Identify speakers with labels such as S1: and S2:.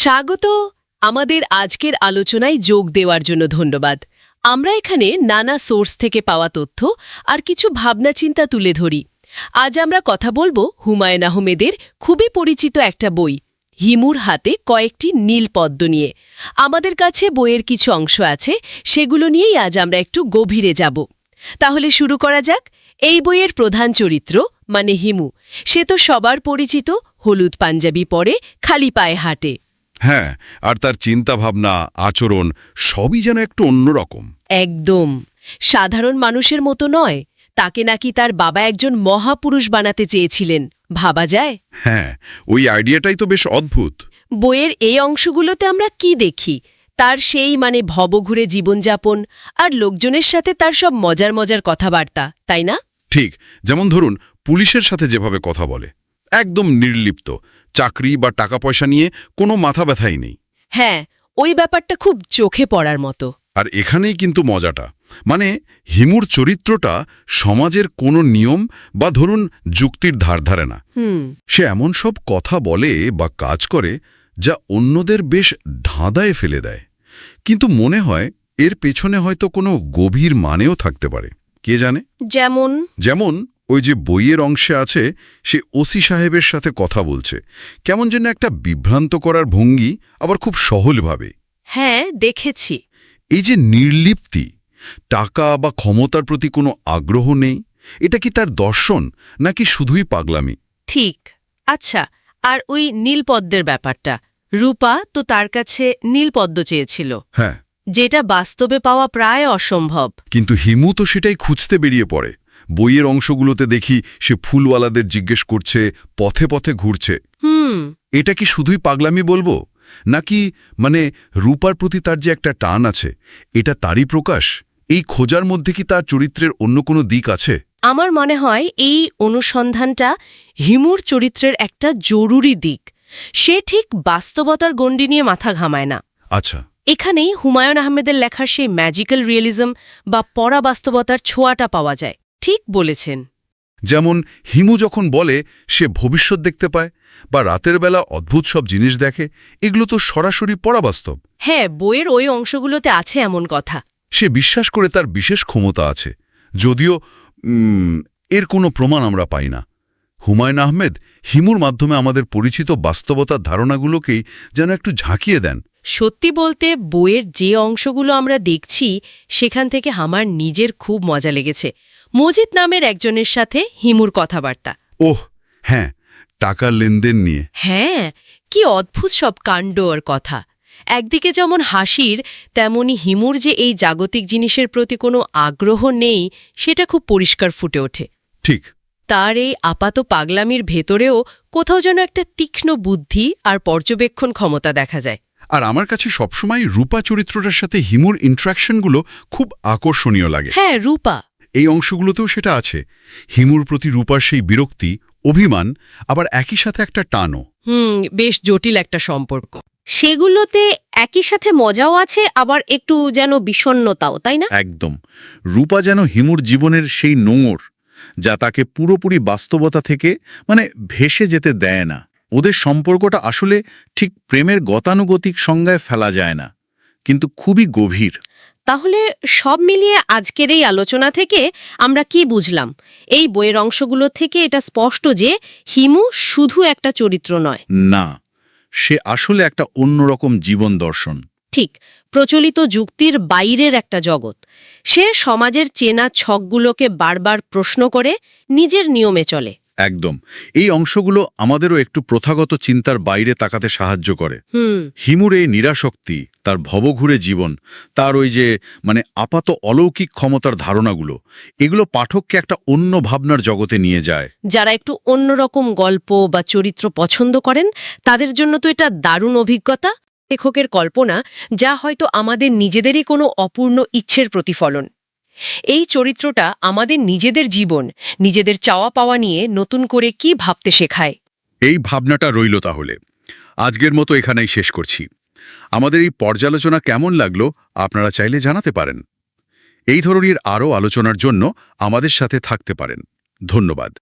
S1: স্বাগত আমাদের আজকের আলোচনায় যোগ দেওয়ার জন্য ধন্যবাদ। আমরা এখানে নানা সোর্স থেকে পাওয়া তথ্য আর কিছু ভাবনা চিন্তা তুলে ধরি। আজ আমরা কথা বলব হুমায়ুন আহমেদের খুবই পরিচিত একটা বই, হিমুর হাতে কয়েকটি নীল পদ্ম নিয়ে। আমাদের কাছে বইয়ের কিছু অংশ আছে, সেগুলো নিয়েই আজ আমরা একটু গভীরে যাব। তাহলে শুরু করা যাক। এই বইয়ের প্রধান চরিত্র মানে হিমু। সে তো সবার পরিচিত, হলুদ পাঞ্জাবি পরে, খালি পায়ে হাঁটে।
S2: হ্যাঁ আর তার চিন্তাভাবনা আচরণ সবই যেন একটু অন্যরকম।
S1: একদম। সাধারণ মানুষের মতো নয় তাকে নাকি তার বাবা একজন মহাপুরুষ বানাতে চেয়েছিলেন ভাবা যায়?
S2: হ্যাঁ ওই আইডিয়াটাই তো বেশ অদ্ভুত।
S1: বইয়ের এই অংশগুলোতে আমরা কি দেখি? তার সেই মানে ভবঘুরে জীবনযাপন আর লোকজনের সাথে তার সব মজার মজার কথাবার্তা তাই না?
S2: ঠিক যেমন ধরুন পুলিশের সাথে যেভাবে কথা বলে। একদম নির্লিপ্ত। চাকরি বা টাকা পয়সা নিয়ে কোনো মাথা ব্যথাই নেই।
S1: হ্যাঁ ওই ব্যাপারটা খুব চোখে পড়ার মতো।
S2: আর এখানেই কিন্তু মজাটা। মানে হিমুর চরিত্রটা সমাজের কোনো নিয়ম বা ধরুন যুক্তির ধার ধারে না। সে এমন সব কথা বলে বা কাজ করে যা অন্যদের বেশ ধাঁধায় ফেলে দেয়। কিন্তু মনে হয় এর পেছনে হয়তো কোনো গভীর মানেও থাকতে পারে। কে জানে?
S1: যেমন?
S2: যেমন ওই যে বইয়ের অংশে আছে সে ওসি সাহেবের সাথে কথা বলছে। কেমন যেন একটা বিভ্রান্ত করার ভঙ্গি আবার খুব সহলভাবে।
S1: হ্যাঁ দেখেছি।
S2: এই যে নির্লিপ্তি টাকা বা ক্ষমতার প্রতি কোনো আগ্রহ নেই এটা কি তার দর্শন নাকি শুধুই পাগলামি?
S1: ঠিক। আচ্ছা আর ওই নীলপদ্মের ব্যাপারটা রূপা তো তার কাছে নীলপদ্ম চেয়েছিল।
S2: হ্যাঁ।
S1: যেটা বাস্তবে পাওয়া প্রায় অসম্ভব।
S2: কিন্তু হিমু তো সেটাই খুঁজতে বেরিয়ে পড়ে। বইয়ের অংশগুলোতে দেখি সে ফুলওয়ালাদের জিজ্ঞেস করছে পথে পথে ঘুরছে।
S1: হুম।
S2: এটা কি শুধুই পাগলামি বলব? নাকি মানে রূপার প্রতি তার যে একটা টান আছে এটা তারই প্রকাশ? এই খোঁজার মধ্যে কি তার চরিত্রের অন্য কোনো দিক আছে?
S1: আমার মনে হয় এই অনুসন্ধানটা হিমুর চরিত্রের একটা জরুরি দিক। সে ঠিক বাস্তবতার গণ্ডি নিয়ে মাথা ঘামায় না।
S2: আচ্ছা।
S1: এখানেই হুমায়ুন আহমেদের লেখার সেই ম্যাজিক্যাল রিয়েলিজম বা পরা বাস্তবতার ছোঁয়াটা পাওয়া যায়। ঠিক বলেছেন।
S2: যেমন হিমু যখন বলে সে ভবিষ্যৎ দেখতে পায় বা রাতের বেলা অদ্ভুত সব জিনিস দেখে এগুলো তো সরাসরি পরাবাস্তব।
S1: হ্যাঁ বইয়ের ওই অংশগুলোতে আছে এমন কথা।
S2: সে বিশ্বাস করে তার বিশেষ ক্ষমতা আছে যদিও এর কোনো প্রমাণ আমরা পাই না। হুমায়ুন আহমেদ হিমুর মাধ্যমে আমাদের পরিচিত বাস্তবতার ধারণাগুলোকেই যেন একটু ঝাঁকিয়ে দেন।
S1: সত্যি বলতে বইয়ের যে অংশগুলো আমরা দেখছি সেখান থেকে আমার নিজের খুব মজা লেগেছে। মজিদ নামের একজনের সাথে হিমুর কথাবার্তা।
S2: ওহ হ্যাঁ টাকার লেনদেন নিয়ে।
S1: হ্যাঁ কি অদ্ভুত সব কাণ্ড আর কথা। একদিকে যেমন হাসির তেমনি হিমুর যে এই জাগতিক জিনিসের প্রতি কোনো আগ্রহ নেই সেটা খুব পরিষ্কার ফুটে ওঠে।
S2: ঠিক।
S1: তার এই আপাত পাগলামির ভেতরেও কোথাও যেন একটা তীক্ষ্ণ বুদ্ধি আর পর্যবেক্ষণ ক্ষমতা দেখা যায়।
S2: আর আমার কাছে সবসময় রূপা চরিত্রটার সাথে হিমুর ইন্ট্রাকশনগুলো খুব আকর্ষণীয় লাগে।
S1: হ্যাঁ রূপা।
S2: এই অংশগুলোতেও সেটা আছে। হিমুর প্রতি রূপার সেই বিরক্তি অভিমান আবার একই সাথে একটা টানও।
S1: হুম বেশ জটিল একটা সম্পর্ক। সেগুলোতে একই সাথে মজাও আছে আবার একটু যেন বিষণ্নতাও তাই না?
S2: একদম। রূপা যেন হিমুর জীবনের সেই নোঙর যা তাকে পুরোপুরি বাস্তবতা থেকে মানে ভেসে যেতে দেয় না। ওদের সম্পর্কটা আসলে ঠিক প্রেমের গতানুগতিক সংজ্ঞায় ফেলা যায় না কিন্তু খুবই গভীর।
S1: তাহলে সব মিলিয়ে আজকের এই আলোচনা থেকে আমরা কি বুঝলাম? এই বইয়ের অংশগুলো থেকে এটা স্পষ্ট যে হিমু শুধু একটা চরিত্র নয়।
S2: না সে আসলে একটা অন্যরকম জীবন দর্শন।
S1: ঠিক প্রচলিত যুক্তির বাইরের একটা জগৎ। সে সমাজের চেনা ছকগুলোকে বারবার প্রশ্ন করে নিজের নিয়মে চলে।
S2: একদম। এই অংশগুলো আমাদেরও একটু প্রথাগত চিন্তার বাইরে তাকাতে সাহায্য করে। হিমুর এই নিরাশক্তি তার ভবঘুরে জীবন তার ওই যে মানে আপাত অলৌকিক ক্ষমতার ধারণাগুলো এগুলো পাঠককে একটা অন্য ভাবনার জগতে নিয়ে যায়।
S1: যারা একটু অন্যরকম গল্প বা চরিত্র পছন্দ করেন তাদের জন্য তো এটা দারুণ অভিজ্ঞতা। লেখকের কল্পনা, যা হয়তো আমাদের নিজেদেরই কোনো অপূর্ণ ইচ্ছের প্রতিফলন। এই চরিত্রটা আমাদের নিজেদের জীবন, নিজেদের চাওয়া পাওয়া নিয়ে নতুন করে কি ভাবতে শেখায়।
S2: এই ভাবনাটা রইল তাহলে। আজকের মতো এখানেই শেষ করছি। আমাদের এই পর্যালোচনা কেমন লাগল, আপনারা চাইলে জানাতে পারেন। এই ধরনের আরও আলোচনার জন্য আমাদের সাথে থাকতে পারেন। ধন্যবাদ।